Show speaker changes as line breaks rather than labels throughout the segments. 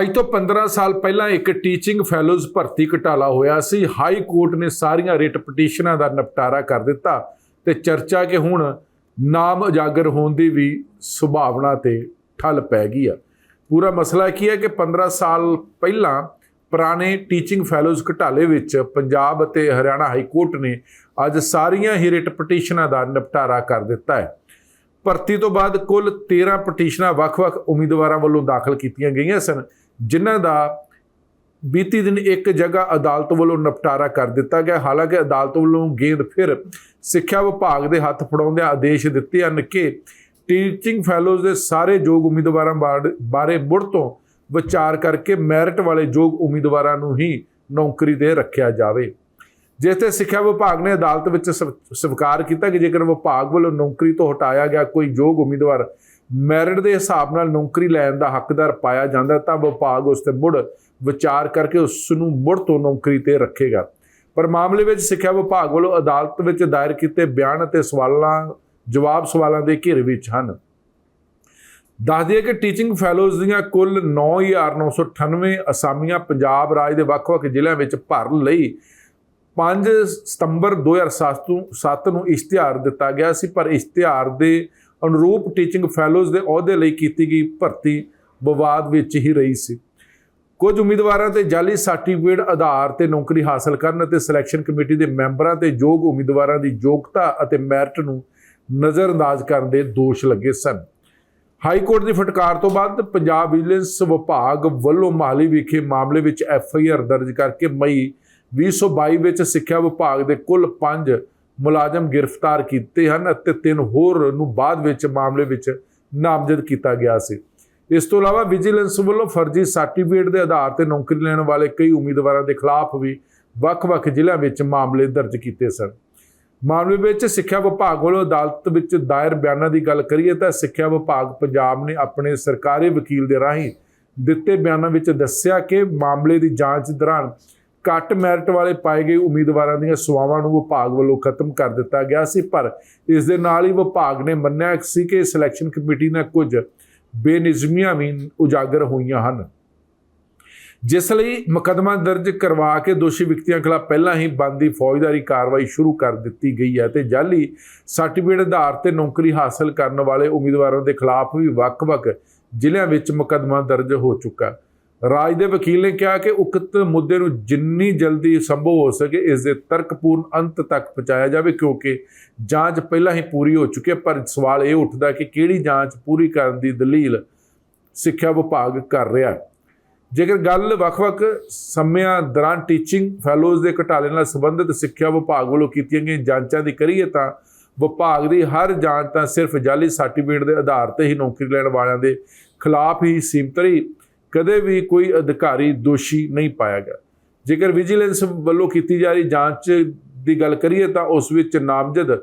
ਅੱਜ ਤੋਂ 15 ਸਾਲ ਪਹਿਲਾਂ ਇੱਕ ਟੀਚਿੰਗ ਫੈਲੋਜ਼ ਭਰਤੀ ਘਟਾਲਾ ਹੋਇਆ ਸੀ। ਹਾਈ ਕੋਰਟ ਨੇ ਸਾਰੀਆਂ ਰਿਟ ਪਟੀਸ਼ਨਾਂ ਦਾ ਨਿਪਟਾਰਾ ਕਰ ਦਿੱਤਾ ਤੇ ਚਰਚਾ ਕਿ ਹੁਣ ਨਾਮ ਉਜਾਗਰ ਹੋਣ ਦੀ ਵੀ ਸੁਭਾਵਨਾ ਤੇ ਠੱਲ ਪੈ ਗਈ ਆ। ਪੂਰਾ ਮਸਲਾ ਕੀ ਹੈ ਕਿ 15 ਸਾਲ ਪਹਿਲਾਂ ਪੁਰਾਣੇ ਟੀਚਿੰਗ ਫੈਲੋਜ਼ ਘਟਾਲੇ ਵਿੱਚ ਪੰਜਾਬ ਅਤੇ ਹਰਿਆਣਾ ਹਾਈ ਕੋਰਟ ਨੇ ਅੱਜ ਸਾਰੀਆਂ ਹੀ ਰਿਟ ਪਟੀਸ਼ਨਾਂ ਦਾ ਨਿਪਟਾਰਾ ਕਰ ਦਿੱਤਾ ਹੈ। ਭਰਤੀ ਤੋਂ ਬਾਅਦ ਕੁੱਲ 13 ਪਟੀਸ਼ਨਾਂ ਵੱਖ-ਵੱਖ ਉਮੀਦਵਾਰਾਂ ਵੱਲੋਂ ਦਾਖਲ ਕੀਤੀਆਂ ਗਈਆਂ ਸਨ। ਜਿਨ੍ਹਾਂ ਦਾ ਬੀਤੀ ਦਿਨ ਇੱਕ ਜਗ੍ਹਾ ਅਦਾਲਤ ਵੱਲੋਂ ਨਿਪਟਾਰਾ ਕਰ ਦਿੱਤਾ ਗਿਆ। ਹਾਲਾਂਕਿ ਅਦਾਲਤ ਵੱਲੋਂ ਗੇਂਦ ਫਿਰ ਸਿੱਖਿਆ ਵਿਭਾਗ ਦੇ ਹੱਥ ਫੜਾਉਂਦਿਆਂ ਆਦੇਸ਼ ਦਿੱਤੇ ਹਨ ਕਿ ਟੀਚਿੰਗ ਫੈਲੋਜ਼ ਦੇ ਸਾਰੇ ਯੋਗ ਉਮੀਦਵਾਰਾਂ ਬਾਰੇ ਮੁੜ ਤੋਂ ਵਿਚਾਰ ਕਰਕੇ ਮੈਰਿਟ ਵਾਲੇ ਯੋਗ ਉਮੀਦਵਾਰਾਂ ਨੂੰ ਹੀ ਨੌਕਰੀ ਤੇ ਰੱਖਿਆ ਜਾਵੇ। ਜਿਸ ਤੇ ਸਿੱਖਿਆ ਵਿਭਾਗ ਨੇ ਅਦਾਲਤ ਵਿੱਚ ਸਵ- ਸਵੀਕਾਰ ਕੀਤਾ ਕਿ ਜੇਕਰ ਵਿਭਾਗ ਵੱਲੋਂ ਨੌਕਰੀ ਤੋਂ ਹਟਾਇਆ ਗਿਆ ਕੋਈ ਯੋਗ ਉਮੀਦਵਾਰ ਮੈਰਿਟ ਦੇ ਹਿਸਾਬ ਨਾਲ ਨੌਕਰੀ ਲੈਣ ਦਾ ਹੱਕਦਾਰ ਪਾਇਆ ਜਾਂਦਾ ਤਾਂ ਵਿਭਾਗ ਉਸ ਤੇ ਮੁੜ ਵਿਚਾਰ ਕਰਕੇ ਉਸ ਨੂੰ ਮੁੜ ਤੋਂ ਨੌਕਰੀ ਤੇ ਰੱਖੇਗਾ। ਪਰ ਮਾਮਲੇ ਵਿੱਚ ਸਿੱਖਿਆ ਵਿਭਾਗ ਵੱਲੋਂ ਅਦਾਲਤ ਵਿੱਚ ਦਾਇਰ ਕੀਤੇ ਬਿਆਨ ਅਤੇ ਸਵਾਲਾਂ, ਜਵਾਬ ਸਵਾਲਾਂ ਦੇ ਘੇਰੇ ਵਿੱਚ ਹਨ। ਦੱਸ ਦਈਏ ਕਿ ਟੀਚਿੰਗ ਫੈਲੋਜ਼ ਦੀਆਂ ਕੁੱਲ 9998 ਅਸਾਮੀਆਂ ਪੰਜਾਬ ਰਾਜ ਦੇ ਵੱਖ-ਵੱਖ ਜ਼ਿਲ੍ਹਿਆਂ ਵਿੱਚ ਭਰਨ ਲਈ। 5 ਸਤੰਬਰ 2007 ਤੋਂ 7 ਨੂੰ ਇਸ਼ਤਿਹਾਰ ਦਿੱਤਾ ਗਿਆ ਸੀ, ਪਰ ਇਸ਼ਤਿਹਾਰ ਦੇ ਅਨੁਰੂਪ ਟੀਚਿੰਗ ਫੈਲੋਜ਼ ਦੇ ਅਹੁਦੇ ਲਈ ਕੀਤੀ ਗਈ ਭਰਤੀ ਵਿਵਾਦ ਵਿੱਚ ਹੀ ਰਹੀ ਸੀ। ਕੁਝ ਉਮੀਦਵਾਰਾਂ ਤੇ ਜਾਲੀ ਸਰਟੀਫਿਕੇਟ ਆਧਾਰ ਤੇ ਨੌਕਰੀ ਹਾਸਲ ਕਰਨ ਅਤੇ ਸਿਲੈਕਸ਼ਨ ਕਮੇਟੀ ਦੇ ਮੈਂਬਰਾਂ ਤੇ ਯੋਗ ਉਮੀਦਵਾਰਾਂ ਦੀ ਯੋਗਤਾ ਅਤੇ ਮੈਰਿਟ ਨੂੰ ਨਜ਼ਰਅੰਦਾਜ਼ ਕਰਨ ਦੇ ਦੋਸ਼ ਲੱਗੇ ਸਨ। ਹਾਈ ਕੋਰਟ ਦੀ ਫਟਕਾਰ ਤੋਂ ਬਾਅਦ ਪੰਜਾਬ ਵਿਜੀਲੈਂਸ ਵਿਭਾਗ ਵੱਲੋਂ ਮਾਲੀ ਵਿਖੇ ਮਾਮਲੇ ਵਿੱਚ ਐਫ ਆਈ ਆਰ ਦਰਜ ਕਰਕੇ ਮਈ 2022 ਵਿੱਚ ਸਿੱਖਿਆ ਵਿਭਾਗ ਦੇ ਕੁੱਲ 5 ਮੁਲਾਜ਼ਮ ਗ੍ਰਿਫਤਾਰ ਕੀਤੇ ਹਨ ਅਤੇ ਤਿੰਨ ਹੋਰ ਨੂੰ ਬਾਅਦ ਵਿੱਚ ਮਾਮਲੇ ਵਿੱਚ ਨਾਮਜ਼ਦ ਕੀਤਾ ਗਿਆ ਸੀ। ਇਸ ਤੋਂ ਇਲਾਵਾ ਵਿਜੀਲੈਂਸ ਵੱਲੋਂ ਫਰਜ਼ੀ ਸਰਟੀਫਿਕੇਟ ਦੇ ਆਧਾਰ ਤੇ ਨੌਕਰੀ ਲੈਣ ਵਾਲੇ ਕਈ ਉਮੀਦਵਾਰਾਂ ਦੇ ਖਿਲਾਫ ਵੀ ਵੱਖ-ਵੱਖ ਜ਼ਿਲ੍ਹਿਆਂ ਵਿੱਚ ਮਾਮਲੇ ਦਰਜ ਕੀਤੇ ਸਨ। ਮਾਮਲੇ ਵਿੱਚ ਸਿੱਖਿਆ ਵਿਭਾਗ ਵੱਲੋਂ ਅਦਾਲਤ ਵਿੱਚ ਦਾਇਰ ਬਿਆਨਾਂ ਦੀ ਗੱਲ ਕਰੀਏ ਤਾਂ ਸਿੱਖਿਆ ਵਿਭਾਗ ਪੰਜਾਬ ਨੇ ਆਪਣੇ ਸਰਕਾਰੀ ਵਕੀਲ ਦੇ ਰਾਹੀਂ ਦਿੱਤੇ ਬਿਆਨਾਂ ਵਿੱਚ ਦੱਸਿਆ ਕਿ ਮਾਮਲੇ ਦੀ ਜਾਂਚ ਦੌਰਾਨ ਘੱਟ ਮੈਰਿਟ ਵਾਲੇ ਪਾਏ ਗਏ ਉਮੀਦਵਾਰਾਂ ਦੀਆਂ ਸੇਵਾਵਾਂ ਨੂੰ ਵਿਭਾਗ ਵੱਲੋਂ ਖਤਮ ਕਰ ਦਿੱਤਾ ਗਿਆ ਸੀ, ਪਰ ਇਸ ਦੇ ਨਾਲ ਹੀ ਵਿਭਾਗ ਨੇ ਮੰਨਿਆ ਸੀ ਕਿ ਸਿਲੈਕਸ਼ਨ ਕਮੇਟੀ ਨਾਲ ਕੁਝ ਬੇਨਿਜ਼ਮੀਆਂ ਵੀ ਉਜਾਗਰ ਹੋਈਆਂ ਹਨ। ਜਿਸ ਲਈ ਮੁਕੱਦਮਾ ਦਰਜ ਕਰਵਾ ਕੇ ਦੋਸ਼ੀ ਵਿਅਕਤੀਆਂ ਖਿਲਾਫ ਪਹਿਲਾਂ ਹੀ ਬੰਦੀ ਫੌਜਦਾਰੀ ਕਾਰਵਾਈ ਸ਼ੁਰੂ ਕਰ ਦਿੱਤੀ ਗਈ ਹੈ ਤੇ ਜਾਲੀ ਸਰਟੀਫਿਕੇਟ ਆਧਾਰ ਤੇ ਨੌਕਰੀ ਹਾਸਲ ਕਰਨ ਵਾਲੇ ਉਮੀਦਵਾਰਾਂ ਦੇ ਖਿਲਾਫ ਵੀ ਵੱਖ-ਵੱਖ ਜ਼ਿਲ੍ਹਿਆਂ ਵਿੱਚ ਮੁਕੱਦਮਾ ਦਰਜ ਹੋ ਚੁੱਕਾ ਹੈ। ਰਾਜ ਦੇ ਵਕੀਲ ਨੇ ਕਿਹਾ ਕਿ ਉਕਤ ਮੁੱਦੇ ਨੂੰ ਜਿੰਨੀ ਜਲਦੀ ਸੰਭਵ ਹੋ ਸਕੇ ਇਸ ਦੇ ਤਰਕਪੂਰਨ ਅੰਤ ਤੱਕ ਪਹੁੰਚਾਇਆ ਜਾਵੇ, ਕਿਉਂਕਿ ਜਾਂਚ ਪਹਿਲਾਂ ਹੀ ਪੂਰੀ ਹੋ ਚੁੱਕੀ ਹੈ। ਪਰ ਸਵਾਲ ਇਹ ਉੱਠਦਾ ਕਿ ਕਿਹੜੀ ਜਾਂਚ ਪੂਰੀ ਕਰਨ ਦੀ ਦਲੀਲ ਸਿੱਖਿਆ ਵਿਭਾਗ ਕਰ ਰਿਹਾ ਹੈ? ਜੇਕਰ ਗੱਲ ਵੱਖ-ਵੱਖ ਸਮਿਆਂ ਦੌਰਾਨ ਟੀਚਿੰਗ ਫੈਲੋਜ਼ ਦੇ ਘਟਾਲੇ ਨਾਲ ਸੰਬੰਧਿਤ ਸਿੱਖਿਆ ਵਿਭਾਗ ਵੱਲੋਂ ਕੀਤੀਆਂ ਗਈਆਂ ਜਾਂਚਾਂ ਦੀ ਕਰੀਏ ਤਾਂ ਵਿਭਾਗ ਦੀ ਹਰ ਜਾਂਚ ਤਾਂ ਸਿਰਫ ਜਾਲੀ ਸਰਟੀਫਿਕੇਟ ਦੇ ਆਧਾਰ ਤੇ ਹੀ ਨੌਕਰੀ ਲੈਣ ਵਾਲਿਆਂ ਦੇ ਖਿਲਾਫ ਹੀ ਸੀਮਤ ਰਹੀ। ਕਦੇ ਵੀ ਕੋਈ ਅਧਿਕਾਰੀ ਦੋਸ਼ੀ ਨਹੀਂ ਪਾਇਆ ਗਿਆ। ਜੇਕਰ ਵਿਜੀਲੈਂਸ ਵੱਲੋਂ ਕੀਤੀ ਜਾ ਰਹੀ ਜਾਂਚ ਦੀ ਗੱਲ ਕਰੀਏ ਤਾਂ ਉਸ ਵਿੱਚ ਨਾਮਜ਼ਦ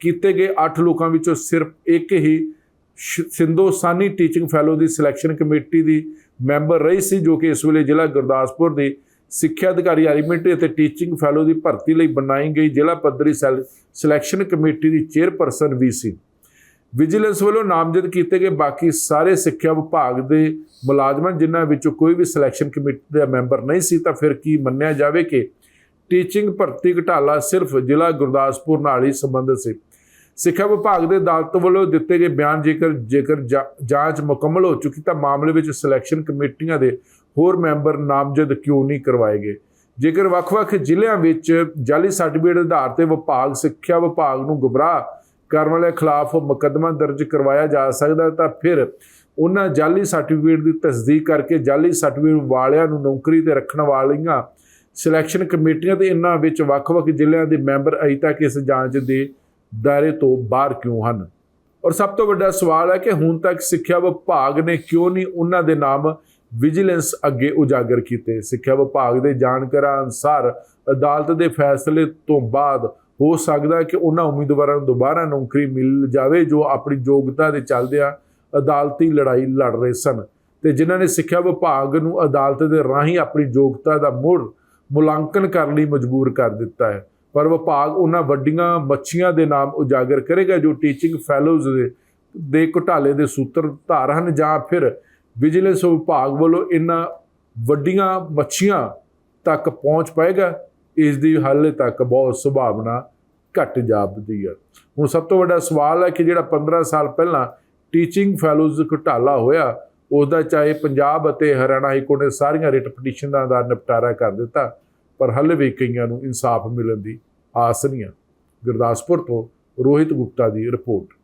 ਕੀਤੇ ਗਏ 8 ਲੋਕਾਂ ਵਿੱਚੋਂ ਸਿਰਫ ਇੱਕ ਹੀ ਸ਼- ਸਾਨੀ ਟੀਚਿੰਗ ਫੈਲੋ ਦੀ ਸਿਲੈਕਸ਼ਨ ਕਮੇਟੀ ਦੀ ਮੈਂਬਰ ਰਹੀ ਸੀ, ਜੋ ਕਿ ਇਸ ਵੇਲੇ ਜ਼ਿਲ੍ਹਾ ਗੁਰਦਾਸਪੁਰ ਦੀ ਸਿੱਖਿਆ ਅਧਿਕਾਰੀ ਐਲੀਮੈਂਟਰੀ ਅਤੇ ਟੀਚਿੰਗ ਫੈਲੋ ਦੀ ਭਰਤੀ ਲਈ ਬਣਾਈ ਗਈ ਜ਼ਿਲ੍ਹਾ ਪੱਧਰੀ ਸੈਲ- ਸਿਲੈਕਸ਼ਨ ਕਮੇਟੀ ਦੀ ਚੇਅਰਪਰਸਨ ਵੀ ਸੀ। ਵਿਜੀਲੈਂਸ ਵੱਲੋਂ ਨਾਮਜ਼ਦ ਕੀਤੇ ਗਏ ਬਾਕੀ ਸਾਰੇ ਸਿੱਖਿਆ ਵਿਭਾਗ ਦੇ ਮੁਲਾਜ਼ਮਾਂ, ਜਿਨ੍ਹਾਂ ਵਿੱਚੋਂ ਕੋਈ ਵੀ ਸਿਲੈਕਸ਼ਨ ਕਮੇਟੀ ਦਾ ਮੈਂਬਰ ਨਹੀਂ ਸੀ, ਤਾਂ ਫਿਰ ਕੀ ਮੰਨਿਆ ਜਾਵੇ ਕਿ ਟੀਚਿੰਗ ਭਰਤੀ ਘਟਾਲਾ ਸਿਰਫ ਜ਼ਿਲ੍ਹਾ ਗੁਰਦਾਸਪੁਰ ਨਾਲ ਹੀ ਸੰਬੰਧਿਤ ਸੀ। ਸਿੱਖਿਆ ਵਿਭਾਗ ਦੇ ਅਦਾਲਤ ਵੱਲੋਂ ਦਿੱਤੇ ਗਏ ਬਿਆਨ ਜੇਕਰ ਜੇਕਰ ਜਾ- ਜਾਂਚ ਮੁਕੰਮਲ ਹੋ ਚੁੱਕੀ, ਤਾਂ ਮਾਮਲੇ ਵਿੱਚ ਸਿਲੈਕਸ਼ਨ ਕਮੇਟੀਆਂ ਦੇ ਹੋਰ ਮੈਂਬਰ ਨਾਮਜ਼ਦ ਕਿਉਂ ਨਹੀਂ ਕਰਵਾਏ ਗਏ? ਜੇਕਰ ਵੱਖ-ਵੱਖ ਜ਼ਿਲ੍ਹਿਆਂ ਵਿੱਚ ਜਾਲੀ ਸਰਟੀਫਿਕੇਟ ਆਧਾਰ ਤੇ ਵਿਭਾਗ, ਸਿੱਖਿਆ ਵਿਭਾਗ ਨੂੰ ਗੁੰਮਰਾਹ ਕਰਨ ਵਾਲੇ ਖਿਲਾਫ ਮੁਕੱਦਮਾ ਦਰਜ ਕਰਵਾਇਆ ਜਾ ਸਕਦਾ ਤਾਂ ਫਿਰ ਉਹਨਾਂ ਜਾਲੀ ਸਰਟੀਫਿਕੇਟ ਦੀ ਤਸਦੀਕ ਕਰਕੇ ਜਾਲੀ ਸਰਟੀਫਿਕੇਟ ਵਾਲਿਆਂ ਨੂੰ ਨੌਕਰੀ ਤੇ ਰੱਖਣ ਵਾਲੀਆਂ ਸਿਲੈਕਸ਼ਨ ਕਮੇਟੀਆਂ ਤੇ ਇਹਨਾਂ ਵਿੱਚ ਵੱਖ-ਵੱਖ ਜ਼ਿਲ੍ਹਿਆਂ ਦੇ ਮੈਂਬਰ ਅਜੇ ਤੱਕ ਇਸ ਜਾਂਚ ਦੇ ਦਾਇਰੇ ਤੋਂ ਬਾਹਰ ਕਿਉਂ ਹਨ? ਔਰ ਸਭ ਤੋਂ ਵੱਡਾ ਸਵਾਲ ਹੈ ਕਿ ਹੁਣ ਤੱਕ ਸਿੱਖਿਆ ਵਿਭਾਗ ਨੇ ਕਿਉਂ ਨਹੀਂ ਉਹਨਾਂ ਦੇ ਨਾਮ ਵਿਜੀਲੈਂਸ ਅੱਗੇ ਉਜਾਗਰ ਕੀਤੇ? ਸਿੱਖਿਆ ਵਿਭਾਗ ਦੇ ਜਾਣਕਾਰਾਂ ਅਨੁਸਾਰ ਅਦਾਲਤ ਦੇ ਫੈਸਲੇ ਤੋਂ ਬਾਅਦ ਹੋ ਸਕਦਾ ਕਿ ਉਹਨਾਂ ਉਮੀਦਵਾਰਾਂ ਨੂੰ ਦੁਬਾਰਾ ਨੌਕਰੀ ਮਿਲ ਜਾਵੇ ਜੋ ਆਪਣੀ ਯੋਗਤਾ ਦੇ ਚੱਲਦਿਆਂ ਅਦਾਲਤੀ ਲੜਾਈ ਲੜ ਰਹੇ ਸਨ। ਤੇ ਜਿਨ੍ਹਾਂ ਨੇ ਸਿੱਖਿਆ ਵਿਭਾਗ ਨੂੰ ਅਦਾਲਤ ਦੇ ਰਾਹੀਂ ਆਪਣੀ ਯੋਗਤਾ ਦਾ ਮੁੜ ਮੁਲਾਂਕਣ ਕਰਨ ਲਈ ਮਜਬੂਰ ਕਰ ਦਿੱਤਾ ਹੈ। ਪਰ ਵਿਭਾਗ ਉਹਨਾਂ ਵੱਡੀਆਂ ਮੱਛੀਆਂ ਦੇ ਨਾਮ ਉਜਾਗਰ ਕਰੇਗਾ ਜੋ ਟੀਚਿੰਗ ਫੈਲੋਜ਼ ਦੇ ਦੇ ਘੁਟਾਲੇ ਦੇ ਸੂਤਰਧਾਰ ਹਨ ਜਾਂ ਫਿਰ ਵਿਜੀਲੈਂਸ ਵਿਭਾਗ ਵੱਲੋਂ ਇਹਨਾਂ ਵੱਡੀਆਂ ਮੱਛੀਆਂ ਤੱਕ ਪਹੁੰਚ ਪਾਏਗਾ। ਇਸ ਦੀ ਹਾਲੇ ਤੱਕ ਬਹੁਤ ਸੰਭਾਵਨਾ ਘੱਟ ਜਾਪਦੀ ਹੈ। ਹੁਣ ਸਭ ਤੋਂ ਵੱਡਾ ਸਵਾਲ ਹੈ ਕਿ ਜਿਹੜਾ 15 ਸਾਲ ਪਹਿਲਾਂ ਟੀਚਿੰਗ ਫੈਲੋਜ਼ ਘੁਟਾਲਾ ਹੋਇਆ ਉਸ ਦਾ ਚਾਹੇ ਪੰਜਾਬ ਅਤੇ ਹਰਿਆਣਾ ਹਾਈ ਕੋਰਟ ਨੇ ਸਾਰੀਆਂ ਰਿਟ ਪਟੀਸ਼ਨਾਂ ਦਾ ਨਿਪਟਾਰਾ ਕਰ ਦਿੱਤਾ, ਪਰ ਹਾਲੇ ਵੀ ਕਈਆਂ ਨੂੰ ਇਨਸਾਫ ਮਿਲਣ ਦੀ ਆਸ ਨਹੀਂ ਹੈ। ਗੁਰਦਾਸਪੁਰ ਤੋਂ ਰੋਹਿਤ ਗੁਪਤਾ ਦੀ ਰਿਪੋਰਟ।